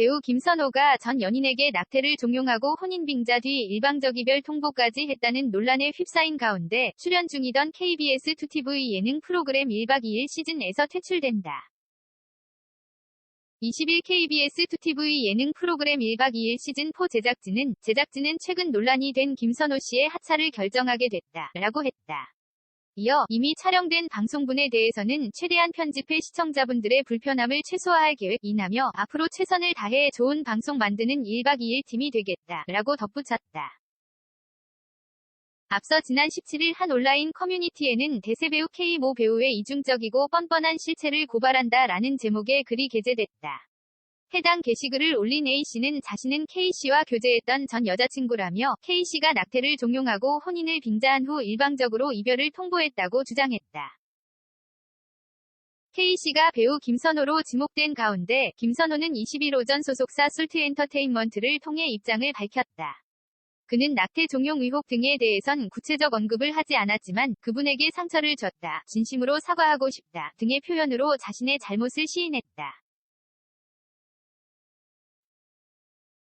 배우 김선호가 전 연인에게 낙태를 종용하고 혼인 빙자 뒤 일방적 이별 통보까지 했다는 논란에 휩싸인 가운데 출연 중이던 KBS 2TV 예능 프로그램 1박 2일 시즌에서 퇴출된다. 20일 KBS 2TV 예능 프로그램 1박 2일 시즌 4 제작진은 제작진은 최근 논란이 된 김선호 씨의 하차를 결정하게 됐다. 라고 했다. 이어 이미 촬영된 방송분에 대해서는 최대한 편집해 시청자분들의 불편함을 최소화할 계획이라며 앞으로 최선을 다해 좋은 방송 만드는 1박 2일 팀이 되겠다. 라고 덧붙였다. 앞서 지난 17일 한 온라인 커뮤니티에는 대세배우 K모 배우의 이중적이고 뻔뻔한 실체를 고발한다 라는 제목의 글이 게재됐다. 해당 게시글을 올린 A씨는 자신은 K씨와 교제했던 전 여자친구라며 K씨가 낙태를 종용하고 혼인을 빙자한 후 일방적으로 이별을 통보했다고 주장했다. K씨가 배우 김선호로 지목된 가운데 김선호는 20일 오전 소속사 솔트엔터테인먼트를 통해 입장을 밝혔다. 그는 낙태 종용 의혹 등에 대해선 구체적 언급을 하지 않았지만 그분에게 상처를 줬다, 진심으로 사과하고 싶다 등의 표현으로 자신의 잘못을 시인했다.